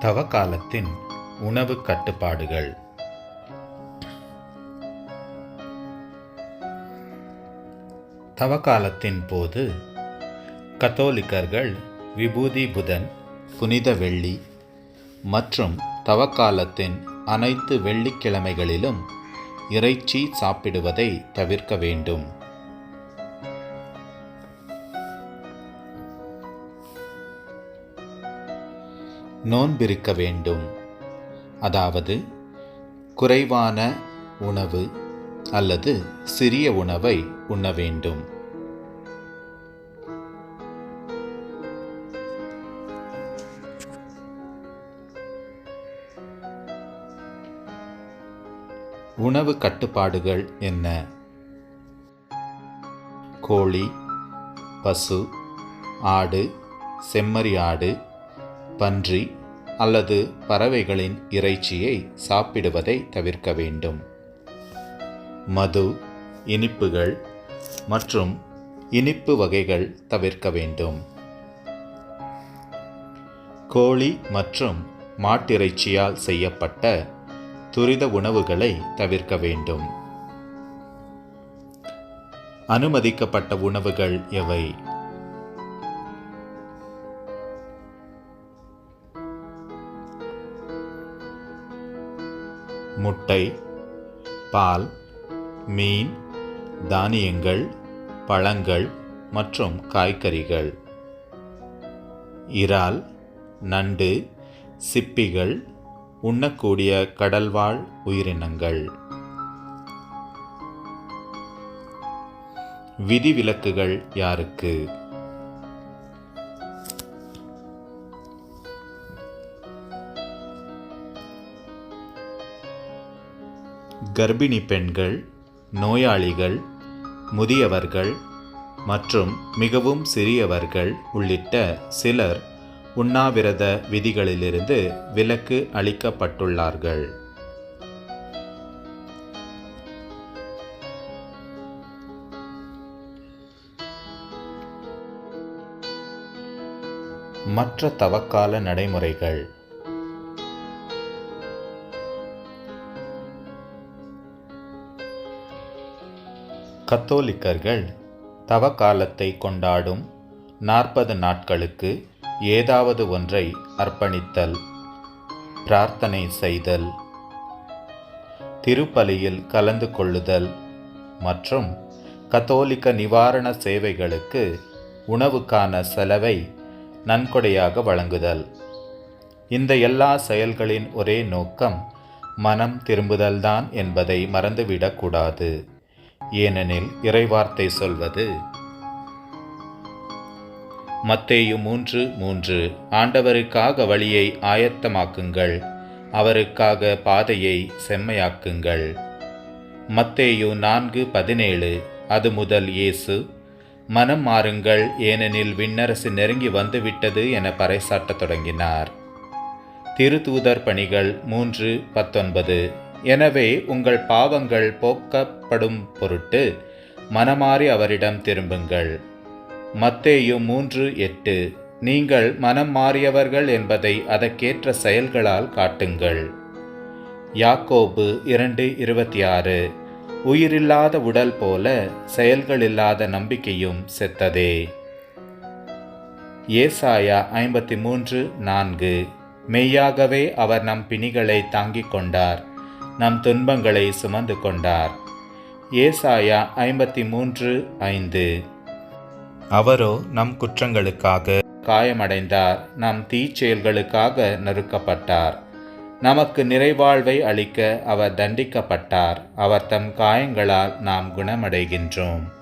தவக்காலத்தின் உணவு கட்டுப்பாடுகள். தவக்காலத்தின் போது கத்தோலிக்கர்கள் விபூதி புதன் புனித வெள்ளி மற்றும் தவக்காலத்தின் அனைத்து வெள்ளிக்கிழமைகளிலும் இறைச்சி சாப்பிடுவதை தவிர்க்க வேண்டும். நோன்பிருக்க வேண்டும். அதாவது குறைவான உணவு அல்லது சிறிய உணவை உண்ண வேண்டும். உணவு கட்டுப்பாடுகள் என்ன? கோழி பசு ஆடு செம்மறி ஆடு பன்றி அல்லது பறவைகளின் இறைச்சியை சாப்பிடுவதை தவிர்க்க வேண்டும். மது இனிப்புகள் மற்றும் இனிப்பு வகைகள் தவிர்க்க வேண்டும். கோழி மற்றும் மாட்டிறைச்சியால் செய்யப்பட்ட துரித உணவுகளை தவிர்க்க வேண்டும். அனுமதிக்கப்பட்ட உணவுகள் எவை? முட்டை பால் மீன் தானியங்கள் பழங்கள் மற்றும் காய்கறிகள். இறால் நண்டு சிப்பிகள் உண்ணக்கூடிய கடல்வாழ் உயிரினங்கள். விதிவிலக்குகள் யாருக்கு? கர்ப்பிணி பெண்கள் நோயாளிகள் முதியவர்கள் மற்றும் மிகவும் சிறியவர்கள் உள்ளிட்ட சிலர் உண்ணாவிரத விதிகளிலிருந்து விலக்கு அளிக்கப்பட்டுள்ளார்கள். மற்ற தவக்கால நடைமுறைகள். கத்தோலிக்கர்கள் தவ காலத்தை கொண்டாடும் நாற்பது நாட்களுக்கு ஏதாவது ஒன்றை அர்ப்பணித்தல் பிரார்த்தனை செய்தல் திருப்பலியில் கலந்து கொள்ளுதல் மற்றும் கத்தோலிக்க நிவாரண சேவைகளுக்கு உணவுக்கான செலவை நன்கொடையாக வழங்குதல். இந்த எல்லா செயல்களின் ஒரே நோக்கம் மனம் திரும்புதல்தான் என்பதை மறந்துவிடக்கூடாது. ஏனெனில் இறைவார்த்தை சொல்வது. மத்தேயு மூன்று மூன்று ஆண்டவருக்காக வழியை ஆயத்தமாக்குங்கள் அவருக்காக பாதையை செம்மையாக்குங்கள். மத்தேயு நான்கு பதினேழு அது முதல் இயேசு மனம் மாறுங்கள் ஏனெனில் விண்ணரசு நெருங்கி வந்துவிட்டது என பறைசாட்டத் தொடங்கினார். திருத்தூதர் பணிகள் மூன்று பத்தொன்பது எனவே உங்கள் பாவங்கள் போக்கப்படும் பொருட்டு மனமாறி அவரிடம் திரும்புங்கள். மத்தேயு மூன்று எட்டு நீங்கள் மனம் மாறியவர்கள் என்பதை அதற்கேற்ற செயல்களால் காட்டுங்கள். யாக்கோபு இரண்டு இருபத்தி ஆறு உயிரில்லாத உடல் போல செயல்கள் இல்லாத நம்பிக்கையும் செத்ததே. ஏசாயா ஐம்பத்தி மூன்று நான்கு மெய்யாகவே அவர் நம் பிணிகளை தாங்கிக் கொண்டார். நம் துன்பங்களை சுமந்து கொண்டார். ஏசாயா ஐம்பத்தி மூன்று ஐந்து. அவரோ நம் குற்றங்களுக்காக காயமடைந்தார். நம் தீச்செயல்களுக்காக நறுக்கப்பட்டார். நமக்கு நிறைவாழ்வை அளிக்க அவர் தண்டிக்கப்பட்டார். அவர் தம் காயங்களால் நாம் குணமடைகின்றோம்.